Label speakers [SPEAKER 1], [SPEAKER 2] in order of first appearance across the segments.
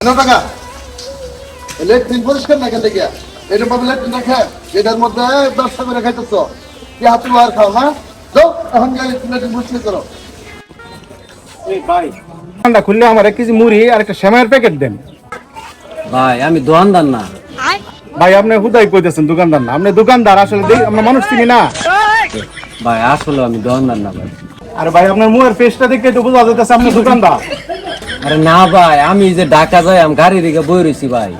[SPEAKER 1] কত টাকা লেট্রিন পরিষ্কার না কেন দেখিয়া এটা পাবে লেট্রিন রাখে এটার মধ্যে ব্যবসা করে খাইতেছ। কি হাতে আর খাও না? যাও এখন লেট্রিন লেট্রিন পরিষ্কার করো।
[SPEAKER 2] ঠান্ডা খুললে আমার এক কেজি মুড়ি আর একটা সেমাইয়ের প্যাকেট দেন।
[SPEAKER 3] ভাই আমি দোকানদার না।
[SPEAKER 2] ভাই আপনি হুদাই কইতেছেন দোকানদার না। আপনি দোকানদার আসলে দেখ- আমরা মানুষ চিনি না।
[SPEAKER 3] ভাই আসলে আমি দোকানদার না ভাই।
[SPEAKER 2] আরে ভাই আপনার মুখের পেস্টটা দেখে তো বোঝা যাইতেছে আপনি দোকানদার।
[SPEAKER 3] আরে না ভাই আমি যে ঢাকা যাই আমি গাড়ি দিকে বই রয়েছি ভাই।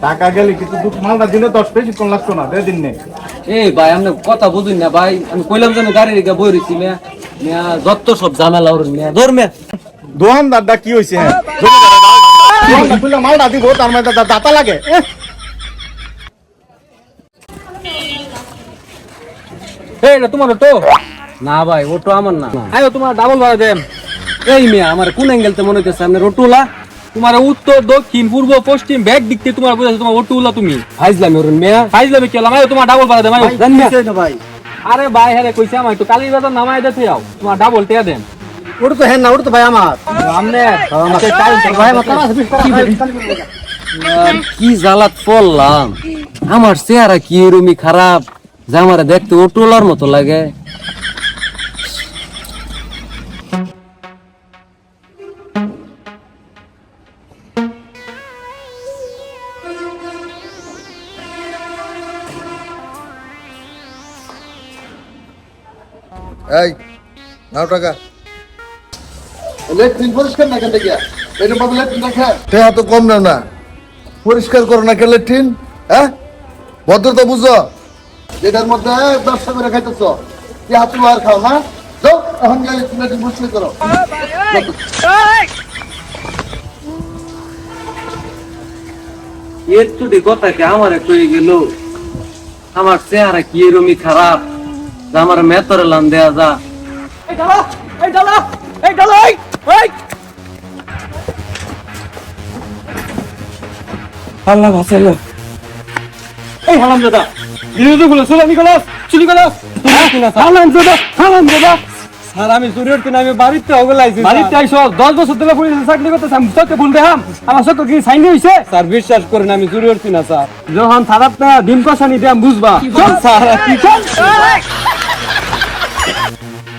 [SPEAKER 2] টাকা গেলে কিন্তু দু- মালটা দিলে দশ বেশি কোন লাগতো না দেড় দিন নেই
[SPEAKER 3] এই ভাই আপনি কথা বুঝুন না ভাই আমি কইলাম যে আমি গাড়ি দিকে বই রয়েছি মেয়া। মেয়া যত সব ঝামেলা ওর মেয়া ধর মেয়া।
[SPEAKER 2] দোকানদারটা কি হয়েছে হ্যাঁ? মালটা দিব তার দা- দাতা লাগে
[SPEAKER 4] এই তোমার তো
[SPEAKER 3] না ভাই ওটো আমার না।
[SPEAKER 4] আয়ো তোমার ডাবল ভাড়া দেন।
[SPEAKER 3] এই মেয়া আমার কোন অ্যাঙ্গেলতে মনে হইতেছে আপনি রোটুলা?
[SPEAKER 4] তোমার উত্তর দক্ষিণ পূর্ব পশ্চিম ব্যাগ দিক থেকে তোমার বুঝাচ্ছে তোমার ওটু উল্লা তুমি।
[SPEAKER 3] ফাইজলামি ওর মেয়া।
[SPEAKER 4] ফাইজলামি কেলাম আয়ো তোমার ডাবল ভাড়া দেন
[SPEAKER 3] মেয়া
[SPEAKER 4] আরে ভাই হ্যাঁ কইছে আমার একটু কালী বাজার নামাই দিতে যাও তোমার ডাবল টিয়া দেন।
[SPEAKER 3] ওটা তো হ্যাঁ না ওটা তো ভাই আমার।
[SPEAKER 4] আমনে
[SPEAKER 3] আর কি জ্বালাত পড়লাম? আমার চেহারা কি এরমি খারাপ যে আমার দেখতে ওটোলার মতো লাগে?
[SPEAKER 1] এই নাও টাকা। লেট্রিন পরিষ্কার না কেন দেখিয়া এটা লেট্রিন টেহা তো কম না না। পরিষ্কার করো না কেন লেট্রিন? হ্যাঁ? ভদ্রতা বুঝো। এটার মধ্যে ব্যবসা করে খাইতেছ কি হাতে আর খাও না যাও এখন গিয়ে লেট্রিন লেট্রিন পরিষ্কার করো।
[SPEAKER 3] এর কথা কি আমার কয়ে গেল? আমার চেহারা কি এরমি খারাপ? যে আমার মেতরে লান দেয়া যা।
[SPEAKER 4] এই ডালা এই ডালা এই ডালা এই এই।
[SPEAKER 3] আল্লাহ বাঁচাইলো
[SPEAKER 4] এই হারাম দাদা বিরোধী গুলো চুলানি গেল চুলি দাদা হারাম দাদা।
[SPEAKER 3] স্যার আমি আমি বাড়িতে ওগুলাইছি
[SPEAKER 4] বাড়িতে আইসো দশ বছর ধরে পুলিশে চাকরি করতেছে আমি তোকে ভুল দেখাম। আমার কি সাইন হইছে?
[SPEAKER 3] স্যার বিশ্বাস করেন আমি না স্যার।
[SPEAKER 4] যখন থানাত না ডিম কষানি দিয়ে বুঝবা। চল
[SPEAKER 3] স্যার কি
[SPEAKER 4] Música